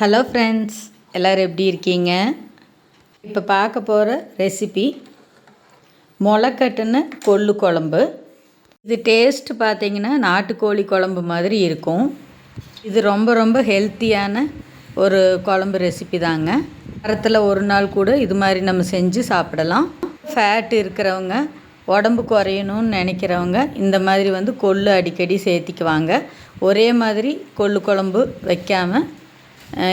Hello friends எல்லோரும் எப்படி இருக்கீங்க? இப்போ பார்க்க போகிற ரெசிபி முளைக்கட்டுன கொள்ளு குழம்பு. இது டேஸ்ட் பார்த்தீங்கன்னா நாட்டுக்கோழி குழம்பு மாதிரி இருக்கும். இது ரொம்ப ரொம்ப ஹெல்த்தியான ஒரு குழம்பு ரெசிபி தாங்க. வாரத்தில் ஒரு நாள் கூட இது மாதிரி நம்ம செஞ்சு சாப்பிடலாம். ஃபேட் இருக்கிறவங்க உடம்பு குறையணும்னு நினைக்கிறவங்க இந்த மாதிரி வந்து கொள்ளு அடிக்கடி சேர்த்திக்குவாங்க. ஒரே மாதிரி கொள்ளு குழம்பு வைக்காமல்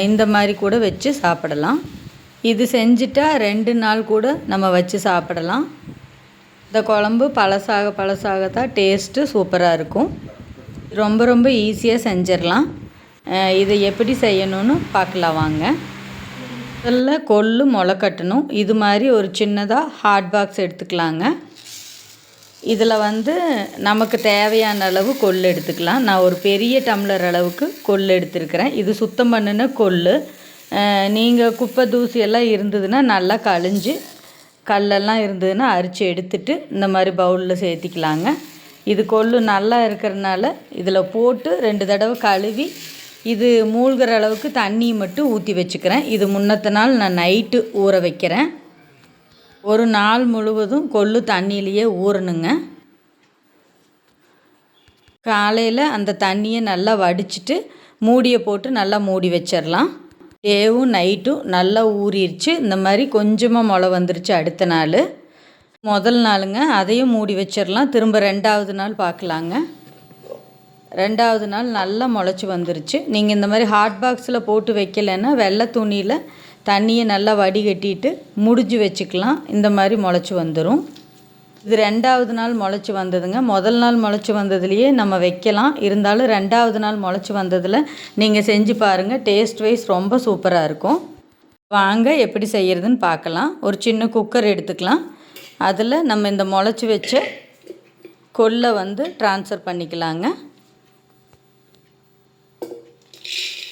இந்த மாதிரி கூட வச்சு சாப்பிடலாம். இது செஞ்சுட்டா ரெண்டு நாள் கூட நம்ம வச்சு சாப்பிடலாம். இந்த குழம்பு பழசாக பழசாக தான் டேஸ்ட்டு சூப்பராக இருக்கும். ரொம்ப ரொம்ப ஈஸியாக செஞ்சிடலாம். இதை எப்படி செய்யணும்னு பார்க்கலாம் வாங்க. முதல்ல கொள்ளு முளை கட்டணும். இது மாதிரி ஒரு சின்னதாக ஹாட் பாக்ஸ் எடுத்துக்கலாங்க. இதில் வந்து நமக்கு தேவையான அளவு கொள்ளு எடுத்துக்கலாம். நான் ஒரு பெரிய டம்ளர் அளவுக்கு கொள்ளு எடுத்துருக்கிறேன். இது சுத்தம் பண்ணின கொள்ளு. நீங்கள் குப்பை தூசியெல்லாம் இருந்ததுன்னா நல்லா கழிஞ்சு கல்லெல்லாம் இருந்ததுன்னா அரிச்சு எடுத்துட்டு இந்த மாதிரி பவுலில் சேர்த்திக்கலாங்க. இது கொள்ளு நல்லா இருக்கிறனால இதில் போட்டு ரெண்டு தடவை கழுவி இது மூழ்கிற அளவுக்கு தண்ணி மட்டும் ஊற்றி வச்சுக்கிறேன். இது முன்னத்த நாள் நான் நைட்டு ஊற வைக்கிறேன். ஒரு நாள் முழுவதும் கொள்ளு தண்ணியிலையே ஊறணுங்க. காலையில் அந்த தண்ணியை நல்லா வடிச்சிட்டு மூடியை போட்டு நல்லா மூடி வச்சிடலாம் டேவும் நைட்டும் நல்லா ஊறிடுச்சு இந்த மாதிரி கொஞ்சமாக முளை வந்துருச்சு அடுத்த நாள். முதல் நாளுங்க அதையும் மூடி வச்சிடலாம் திரும்ப ரெண்டாவது நாள் பார்க்கலாங்க ரெண்டாவது நாள் நல்லா முளைச்சி வந்துருச்சு. நீங்கள் இந்த மாதிரி ஹாட் பாக்ஸில் போட்டு வைக்கலைன்னா வெள்ளை துணியில் தண்ணியை நல்லா வடிகட்டிட்டு முடிஞ்சு வச்சுக்கலாம். இந்த மாதிரி முளைச்சி வந்துடும் இது ரெண்டாவது நாள் முளைச்சி வந்ததுங்க. முதல் நாள் முளைச்சி வந்ததுலேயே நம்ம வைக்கலாம். இருந்தாலும் ரெண்டாவது நாள் முளைச்சி வந்ததில் நீங்கள் செஞ்சு பாருங்கள் டேஸ்ட் வைஸ் ரொம்ப சூப்பராக இருக்கும். வாங்க எப்படி செய்கிறதுன்னு பார்க்கலாம். ஒரு சின்ன குக்கர் எடுத்துக்கலாம். அதில் நம்ம இந்த முளைச்சி வச்ச கொல்லை வந்து ட்ரான்ஸ்ஃபர் பண்ணிக்கலாங்க.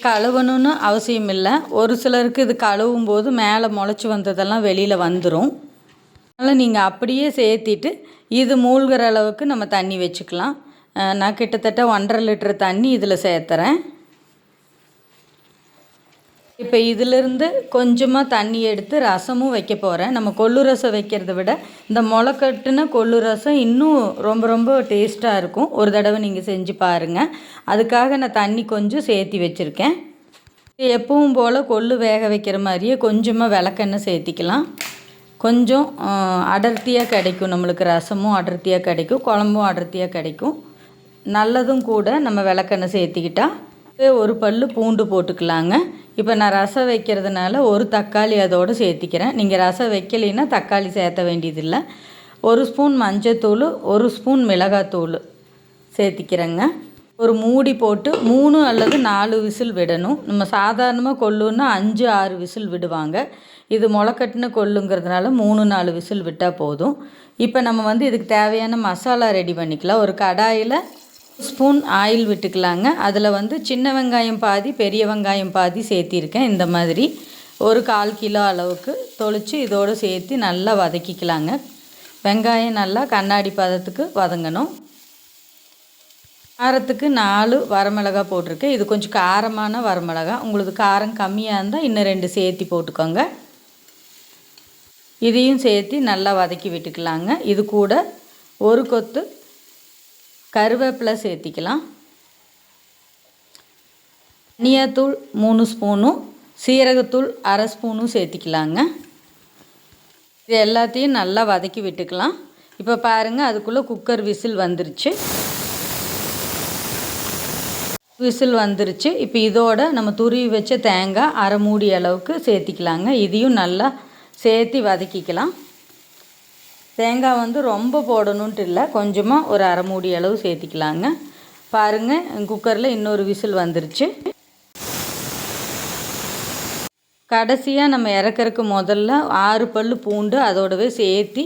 கழுவணும்னு அவசியம் இல்லை. ஒரு சிலருக்கு இது கழுவும் போது மேலே முளைச்சி வந்ததெல்லாம் வெளியில் வந்துடும் அதனால் நீங்கள் அப்படியே சேர்த்திட்டு இது மூழ்கிற அளவுக்கு நம்ம தண்ணி வச்சுக்கலாம். நான் கிட்டத்தட்ட ஒன்றரை லிட்டர் தண்ணி இதில் சேர்த்துறேன். இப்போ இதிலிருந்து கொஞ்சமாக தண்ணி எடுத்து ரசமும் வைக்க போகிறேன் நம்ம கொள்ளு ரசம் வைக்கிறத விட இந்த முளைக்கட்டுன கொள்ளு ரசம் இன்னும் ரொம்ப ரொம்ப டேஸ்ட்டாக இருக்கும். ஒரு தடவை நீங்கள் செஞ்சு பாருங்கள் அதுக்காக நான் தண்ணி கொஞ்சம் சேர்த்தி வச்சுருக்கேன். எப்பவும் போல் கொள்ளு வேக வைக்கிற மாதிரியே கொஞ்சமாக விளக்கெண்ணெய் சேர்த்திக்கலாம். கொஞ்சம் அடர்த்தியாக கிடைக்கும். நம்மளுக்கு ரசமும் அடர்த்தியாக கிடைக்கும். குழம்பும் அடர்த்தியாக கிடைக்கும். நல்லதும் கூட நம்ம விளக்கெண்ணெய் சேர்த்திக்கிட்டால் ஒரு பல் பூண்டு போட்டுக்கலாங்க. இப்போ நான் ரசம் வைக்கிறதுனால ஒரு தக்காளி அதோடு சேர்த்திக்கிறேன். நீங்கள் ரசம் வைக்கலைன்னா தக்காளி சேர்த்த வேண்டியதில்லை. ஒரு ஸ்பூன் மஞ்சத்தூள் ஒரு ஸ்பூன் மிளகாத்தூள் சேர்த்திக்கிறேங்க. ஒரு மூடி போட்டு மூணு அல்லது நாலு விசில் விடணும். நம்ம சாதாரணமாக கொள்ளுன்னா அஞ்சு ஆறு விசில் விடுவாங்க. இது முளைக்கட்டின கொள்ளுங்கிறதுனால மூணு நாலு விசில் விட்டால் போதும். இப்போ நம்ம வந்து இதுக்கு தேவையான மசாலா ரெடி பண்ணிக்கலாம். ஒரு கடாயில் ஸ்பூன் ஆயில் விட்டுக்கலாங்க. அதில் வந்து சின்ன வெங்காயம் பாதி பெரிய வெங்காயம் பாதி சேர்த்திருக்கேன். இந்த மாதிரி ஒரு கால் கிலோ அளவுக்கு தொளித்து இதோடு சேர்த்து நல்லா வதக்கிக்கலாங்க. வெங்காயம் நல்லா கண்ணாடி பதத்துக்கு வதங்கணும். காரத்துக்கு நாலு வரமிளகா போட்டிருக்கேன். இது கொஞ்சம் காரமான வரமிளகா. உங்களுக்கு காரம் கம்மியாக இருந்தால் இன்னும் ரெண்டு சேர்த்தி போட்டுக்கோங்க. இதையும் சேர்த்து நல்லா வதக்கி விட்டுக்கலாங்க. இது கூட ஒரு கொத்து கருவேப்பிலை சேர்த்திக்கலாம். தனியாத்தூள் மூணு ஸ்பூனும் சீரகத்தூள் அரை ஸ்பூனும் சேர்த்திக்கலாங்க. இது எல்லாத்தையும் நல்லா வதக்கி விட்டுக்கலாம். இப்போ பாருங்கள் அதுக்குள்ளே குக்கர் விசில் வந்துருச்சு. விசில் வந்துருச்சு. இப்போ இதோட நம்ம துருவி வச்ச தேங்காய் அரை மூடி அளவுக்கு சேர்த்திக்கலாங்க. இதையும் நல்லா சேர்த்தி வதக்கிக்கலாம். தேங்காய் வந்து ரொம்ப போடணுன்ட்டு இல்லை கொஞ்சமாக ஒரு அரை மூடி அளவு சேர்த்திக்கலாங்க. பாருங்கள் குக்கரில் இன்னொரு விசில் வந்துருச்சு. கடைசியாக நம்ம இறக்கறக்கு முதல்ல ஆறு பல் பூண்டு அதோடவே சேர்த்தி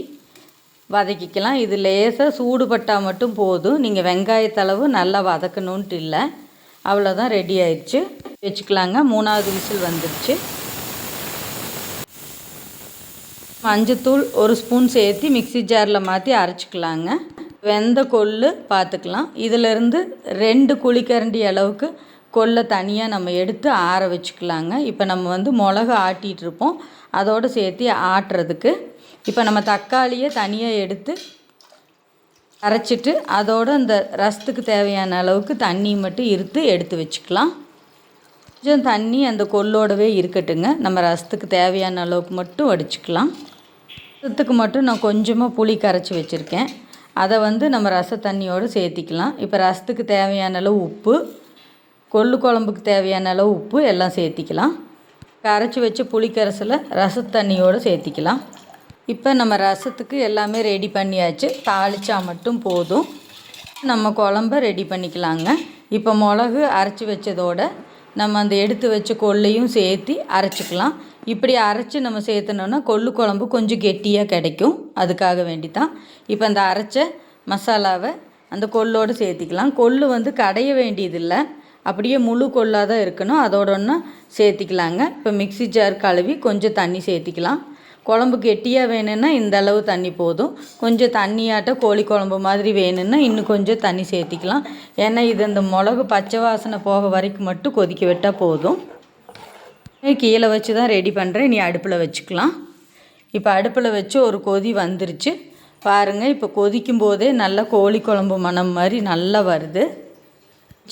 வதக்கிக்கலாம். இது லேசாக சூடுபட்டால் மட்டும் போதும். நீங்கள் வெங்காயத்தளவு நல்லா வதக்கணுன்ட்டு இல்லை. அவ்வளோதான் ரெடி ஆயிடுச்சு. வச்சுக்கலாங்க. மூணாவது விசில் வந்துடுச்சு மஞ்சத்தூள் ஒரு ஸ்பூன் சேர்த்து மிக்சி ஜாரில் மாற்றி அரைச்சிக்கலாங்க. வெந்த கொள்ளு பார்த்துக்கலாம் இதிலிருந்து ரெண்டு குழிக்கரண்டி அளவுக்கு கொல்லை தனியாக நம்ம எடுத்து ஆற வச்சுக்கலாங்க. இப்போ நம்ம வந்து மிளகு ஆட்டிகிட்டு இருப்போம். அதோடு சேர்த்து ஆட்டுறதுக்கு. இப்போ நம்ம தக்காளியை தனியாக எடுத்து அரைச்சிட்டு அதோடு அந்த ரசத்துக்கு தேவையான அளவுக்கு தண்ணி மட்டும் இருத்து எடுத்து வச்சுக்கலாம். கொஞ்சம் தண்ணி அந்த கொள்ளோடவே இருக்கட்டுங்க. நம்ம ரசத்துக்கு தேவையான அளவுக்கு மட்டும் வடிச்சுக்கலாம். ரசத்துக்கு மட்டும் நான் கொஞ்சமாக புளி கரைச்சி வச்சுருக்கேன். அதை வந்து நம்ம ரச தண்ணியோடு சேர்த்திக்கலாம். இப்போ ரசத்துக்கு தேவையான அளவு உப்பு கொள்ளு குழம்புக்கு தேவையான அளவு உப்பு எல்லாம் சேர்த்திக்கலாம். கரைச்சி வச்ச புளிக்கரசில் ரச தண்ணியோடு சேர்த்திக்கலாம். இப்போ நம்ம ரசத்துக்கு எல்லாமே ரெடி பண்ணியாச்சு. தாளித்தா மட்டும் போதும். நம்ம குழம்ப ரெடி பண்ணிக்கலாங்க. இப்போ மிளகு அரைச்சி வச்சதோட நம்ம அந்த எடுத்து வச்ச கொள்ளையும் சேர்த்து அரைச்சிக்கலாம். இப்படி அரைச்சி நம்ம சேர்த்தனோன்னா கொள்ளு குழம்பு கொஞ்சம் கெட்டியாக கிடைக்கும். அதுக்காக வேண்டி தான் இப்போ அந்த அரைச்ச மசாலாவை அந்த கொள்ளோடு சேர்த்திக்கலாம். கொள்ளு வந்து கடைய வேண்டியதில்லை. அப்படியே முழு கொள்ளாக தான் இருக்கணும். அதோட ஒன்று சேர்த்திக்கலாங்க. இப்போ மிக்சி ஜார் கழுவி கொஞ்சம் தண்ணி சேர்த்திக்கலாம். குழம்பு கெட்டியாக வேணும்னா இந்த அளவு தண்ணி போதும். கொஞ்சம் தண்ணியாட்ட கோழி குழம்பு மாதிரி வேணும்னா இன்னும் கொஞ்சம் தண்ணி சேர்த்திக்கலாம். ஏன்னா இது இந்த மிளகு பச்சை வாசனை போக வரைக்கும் மட்டும் கொதிக்க விட்டால் போதும். கீழே வச்சு தான் ரெடி பண்ணுறேன் நீ அடுப்பில் வச்சுக்கலாம். இப்போ அடுப்பில் வச்சு ஒரு கொதி வந்துருச்சு. பாருங்கள் இப்போ கொதிக்கும் போதே நல்லா கோழி குழம்பு மணம் மாதிரி நல்லா வருது.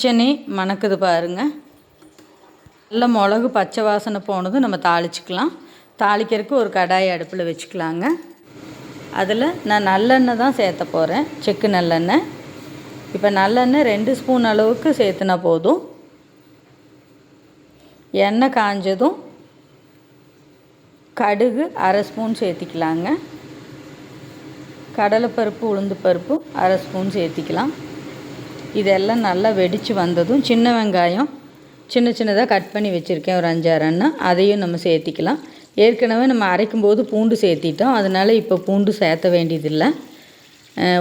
சென்னை மணக்குது பாருங்கள் நல்லா மிளகு பச்சை வாசனை போனதும் நம்ம தாளிச்சிக்கலாம். தாளிக்கிறதுக்கு ஒரு கடாய் அடுப்பில் வச்சுக்கலாங்க. அதில் நான் நல்லெண்ணெய் தான் சேர்த்த போகிறேன் செக்கு நல்லெண்ணெய். இப்போ நல்லெண்ணெய் ரெண்டு ஸ்பூன் அளவுக்கு சேர்த்துனா போதும். எண்ணெய் காஞ்சதும் கடுகு அரை ஸ்பூன் சேர்த்திக்கலாங்க. கடலைப்பருப்பு உளுந்து பருப்பு அரை ஸ்பூன் சேர்த்திக்கலாம். இதெல்லாம் நல்லா வெடித்து வந்ததும் சின்ன வெங்காயம் சின்ன சின்னதாக கட் பண்ணி வச்சுருக்கேன் ஒரு அஞ்சாறு அண்ணா அதையும் நம்ம சேர்த்திக்கலாம். ஏற்கனவே நம்ம அரைக்கும் போது பூண்டு சேர்த்திட்டோம். அதனால் இப்போ பூண்டு சேர்த்த வேண்டியதில்லை.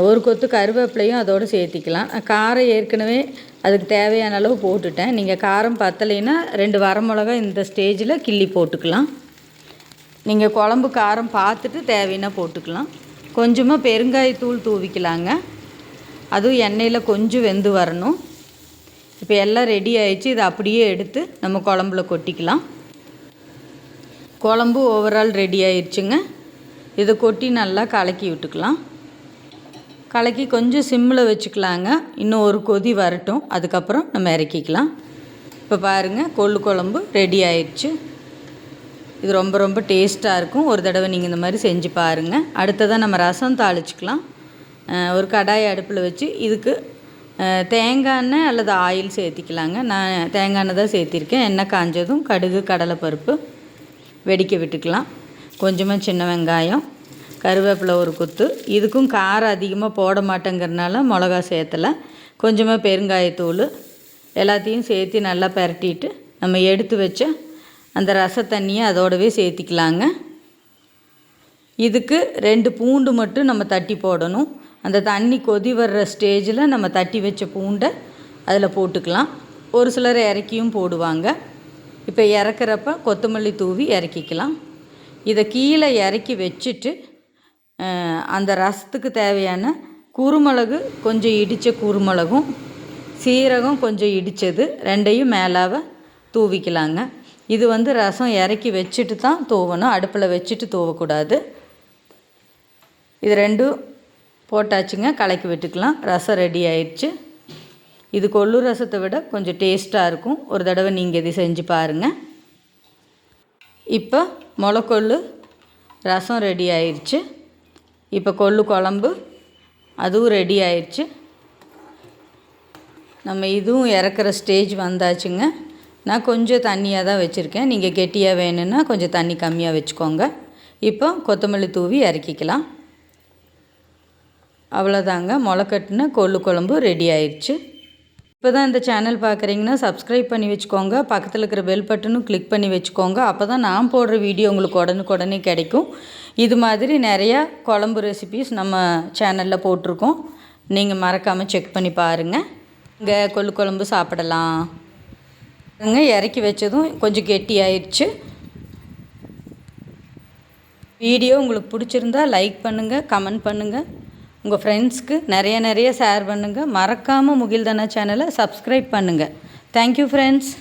ஒரு கொத்து கருவேப்பிலையும் அதோடு சேர்த்திக்கலாம். காரம் ஏற்கனவே அதுக்கு தேவையான அளவு போட்டுட்டேன். நீங்கள் காரம் பத்தலைன்னா ரெண்டு வரமிளகா இந்த ஸ்டேஜில் கிள்ளி போட்டுக்கலாம். நீங்கள் குழம்பு காரம் பார்த்துட்டு தேவைன்னா போட்டுக்கலாம். கொஞ்சமாக பெருங்காயத்தூள் தூவிக்கலாங்க. அதுவும் எண்ணெயில் கொஞ்சம் வெந்து வரணும். இப்போ எல்லாம் ரெடி ஆயிடுச்சு. இதை அப்படியே எடுத்து நம்ம குழம்புல கொட்டிக்கலாம். குழம்பு ஓவரால் ரெடி ஆயிடுச்சுங்க இதை கொட்டி நல்லா கலக்கி விட்டுக்கலாம். கலக்கி கொஞ்சம் சிம்மில் வச்சுக்கலாங்க. இன்னும் ஒரு கொதி வரட்டும். அதுக்கப்புறம் நம்ம இறக்கிக்கலாம். இப்போ பாருங்கள் கொள்ளு குழம்பு ரெடி ஆயிடுச்சு இது ரொம்ப ரொம்ப டேஸ்ட்டாக இருக்கும். ஒரு தடவை நீங்கள் இந்த மாதிரி செஞ்சு பாருங்கள் அடுத்ததாக நம்ம ரசம் தாளிச்சிக்கலாம். ஒரு கடாய் அடுப்பில் வச்சு இதுக்கு தேங்காய் எண்ணெய் அல்லது ஆயில் சேர்த்திக்கலாங்க. நான் தேங்காய் எண்ணெய் தான் சேர்த்திருக்கேன். எண்ணெய் காஞ்சதும் கடுகு கடலைப்பருப்பு வெடிக்க விட்டுக்கலாம். கொஞ்சமாக சின்ன வெங்காயம் கருவேப்பிலை ஒரு குத்து. இதுக்கும் காரம் அதிகமாக போட மாட்டேங்கிறனால மிளகா சேர்த்தலை. கொஞ்சமாக பெருங்காயத்தூள் எல்லாத்தையும் சேர்த்து நல்லா பரட்டிட்டு நம்ம எடுத்து வச்ச அந்த ரச தண்ணியை அதோடவே சேர்த்திக்கலாங்க. இதுக்கு ரெண்டு பூண்டு மட்டும் நம்ம தட்டி போடணும். அந்த தண்ணி கொதி வர்ற ஸ்டேஜில் நம்ம தட்டி வச்ச பூண்டை அதில் போட்டுக்கலாம். ஒரு சிலர் இறக்கியும் போடுவாங்க. இப்போ இறக்குறப்ப கொத்தமல்லி தூவி இறக்கிக்கலாம். இதை கீழே இறக்கி வச்சுட்டு அந்த ரசத்துக்கு தேவையான குருமிளகு கொஞ்சம் இடித்த குருமிளகும் சீரகம் கொஞ்சம் இடித்தது ரெண்டையும் மேலாவ தூவிக்கலாங்க. இது வந்து ரசம் இறக்கி வச்சுட்டு தான் தூவணும். அடுப்பில் வச்சுட்டு தூவக்கூடாது. இது ரெண்டும் போட்டாச்சுங்க கலக்கி விட்டுக்கலாம். ரசம் ரெடி ஆயிடுச்சு. இது கொள்ளு ரசத்தை விட கொஞ்சம் டேஸ்ட்டாக இருக்கும். ஒரு தடவை நீங்கள் இது செஞ்சு பாருங்கள் இப்போ முளைக்கொள்ளு ரசம் ரெடி ஆயிடுச்சு இப்போ கொள்ளு குழம்பு அதுவும் ரெடி ஆயிடுச்சு நம்ம இதுவும் இறக்குற ஸ்டேஜ் வந்தாச்சுங்க. நான் கொஞ்சம் தண்ணியாக தான் வச்சுருக்கேன். நீங்கள் கெட்டியாக வேணும்னா கொஞ்சம் தண்ணி கம்மியாக வச்சுக்கோங்க. இப்போ கொத்தமல்லி தூவி இறக்கிக்கலாம். அவ்வளோதாங்க முளைக்கட்டின கொள்ளு குழம்பு ரெடி ஆயிடுச்சு இப்போ தான் இந்த சேனல் பார்க்குறீங்கன்னா சப்ஸ்கிரைப் பண்ணி வச்சுக்கோங்க. பக்கத்தில் இருக்கிற பெல் பட்டனும் கிளிக் பண்ணி வச்சுக்கோங்க. அப்போ தான் நான் போடுற வீடியோ உங்களுக்கு உடனுக்குடனே கிடைக்கும். இது மாதிரி நிறையா குழம்பு ரெசிபீஸ் நம்ம சேனலில் போட்டிருக்கோம். நீங்கள் மறக்காமல் செக் பண்ணி பாருங்கள் இங்கே கொள்ளு குழம்பு சாப்பிடலாம். இறக்கி வச்சதும் கொஞ்சம் கெட்டி ஆயிடுச்சு வீடியோ உங்களுக்கு பிடிச்சிருந்தா லைக் பண்ணுங்கள் கமெண்ட் பண்ணுங்கள் உங்கள் ஃப்ரெண்ட்ஸ்க்கு நிறைய நிறைய ஷேர் பண்ணுங்கள் மறக்காமல் முகில்தனா சேனலை சப்ஸ்கிரைப் பண்ணுங்கள் தேங்க்யூ ஃப்ரெண்ட்ஸ்